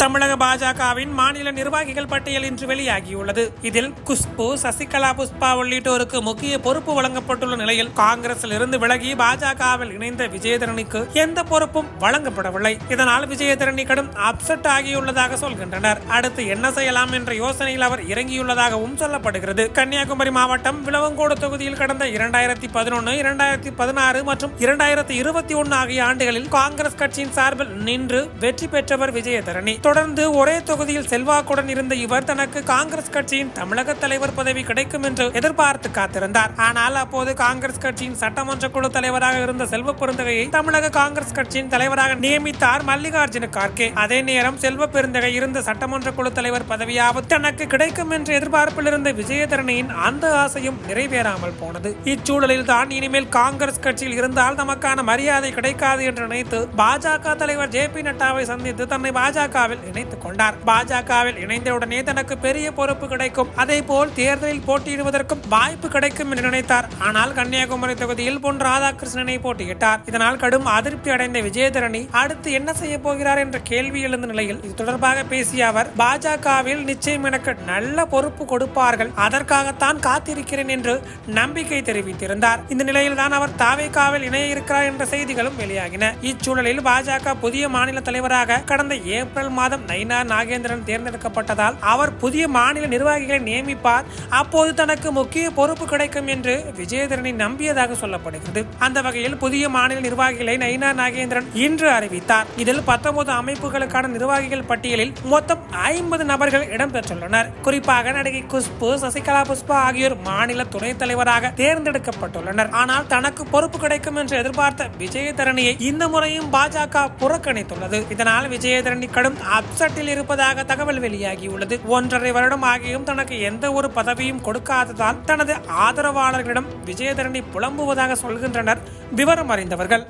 தமிழக பாஜகவின் மாநில நிர்வாகிகள் பட்டியல் இன்று வெளியாகியுள்ளது. இதில் குஷ்பு சசிகலா புஷ்பா உள்ளிட்டோருக்கு முக்கிய பொறுப்பு வழங்கப்பட்டுள்ள நிலையில் காங்கிரஸில் இருந்து விலகி பாஜகவில் இணைந்த விஜயதரணிக்கு எந்த பொறுப்பும் வழங்கப்படவில்லை. இதனால் விஜயதரணி கடும் அப்செட் ஆகியுள்ளதாக சொல்கின்றனர். அடுத்து என்ன செய்யலாம் என்ற யோசனையில் அவர் இறங்கியுள்ளதாகவும் சொல்லப்படுகிறது. கன்னியாகுமரி மாவட்டம் விளவங்கோடு தொகுதியில் கடந்த இரண்டாயிரத்தி பதினொன்று இரண்டாயிரத்தி பதினாறு மற்றும் இரண்டாயிரத்தி இருபத்தி ஒன்று ஆகிய ஆண்டுகளில் காங்கிரஸ் கட்சியின் சார்பில் நின்று வெற்றி பெற்றவர் விஜயதரணி. தொடர்ந்து ஒரே தொகுதியில் செல்வாக்குடன் இருந்த இவர் தனக்கு காங்கிரஸ் கட்சியின் தமிழக தலைவர் பதவி கிடைக்கும் என்று எதிர்பார்த்து காத்திருந்தார். ஆனால் அப்போது காங்கிரஸ் கட்சியின் சட்டமன்ற குழு தலைவராக இருந்த செல்வ பெருந்தகையை தமிழக காங்கிரஸ் கட்சியின் தலைவராக நியமித்தார் மல்லிகார்ஜுன கார்கே. அதே நேரம் செல்வ பெருந்தகை இருந்த சட்டமன்ற குழு தலைவர் பதவியாவது தனக்கு கிடைக்கும் என்ற எதிர்பார்ப்பில் இருந்த விஜயதரணியின் அந்த ஆசையும் நிறைவேறாமல் போனது. இச்சூழலில் தான் இனிமேல் காங்கிரஸ் கட்சியில் இருந்தால் நமக்கான மரியாதை கிடைக்காது என்று நினைத்து பாஜக தலைவர் ஜே பி நட்டாவை சந்தித்து தன்னை பாஜகவில் நினைத்துக் கொண்டார். பாஜகவில் இணைந்தவுடனே தனக்கு பெரிய பொறுப்பு கிடைக்கும். அதே போல் தேர்தலில் போட்டியிடுவதற்கும் வாய்ப்பு கிடைக்கும் என்று நினைத்தார். ஆனால் கன்னியாகுமரி தொகுதியில் பொன் ராதாகிருஷ்ணனை போட்டியிட்டார். இதனால் கடும் அதிருப்தி அடைந்த விஜயதரணி அடுத்து என்ன செய்ய போகிறார் என்ற கேள்வி எழுந்த நிலையில் இது தொடர்பாக பேசிய அவர் பாஜகவில் நிச்சயம் எனக்கு நல்ல பொறுப்பு கொடுப்பார்கள். அதற்காகத்தான் காத்திருக்கிறேன் என்று நம்பிக்கை தெரிவித்திருந்தார். இந்த நிலையில் தான் அவர் தாவேகாவில் இணைய இருக்கிறார் என்ற செய்திகளும் வெளியாகின. இச்சூழலில் பாஜக புதிய மாநில தலைவராக கடந்த ஏப்ரல் மாதம் மாதம் நைனா நாகேந்திரன் தேர்ந்தெடுக்கப்பட்டதால் அவர் புதிய மாநில நிர்வாகிகளை நியமிப்பார். அப்போது தனக்கு முக்கிய பொறுப்பு கிடைக்கும் என்று விஜயதரணி நம்பியதாக சொல்லப்படுகிறது. அந்த வகையில் புதிய மாநில நிர்வாகிகளை நைனா நாகேந்திரன் இன்று அறிவித்தார். இதில் பத்தொன்பது அமைப்புகளுக்கான நிர்வாகிகள் பட்டியலில் மொத்தம் ஐம்பது நபர்கள் இடம்பெற்றுள்ளனர். குறிப்பாக நடிகை குஷ்பு சசிகலா புஷ்பா ஆகியோர் மாநில துணைத் தலைவராக தேர்ந்தெடுக்கப்பட்டுள்ளனர். ஆனால் தனக்கு பொறுப்பு கிடைக்கும் என்று எதிர்பார்த்த விஜயதரணியை இந்த முறையும் பாஜக புறக்கணித்துள்ளது. இதனால் விஜயதரணி கடும் அப்செட்டில் இருப்பதாக தகவல் வெளியாகியுள்ளது. ஒன்றரை வருடம் ஆகியும் தனக்கு எந்த ஒரு பதவியும் கொடுக்காததால் தனது ஆதரவாளர்களிடம் விஜயதரணி புலம்புவதாக சொல்கின்றனர் விவரம் அறிந்தவர்கள்.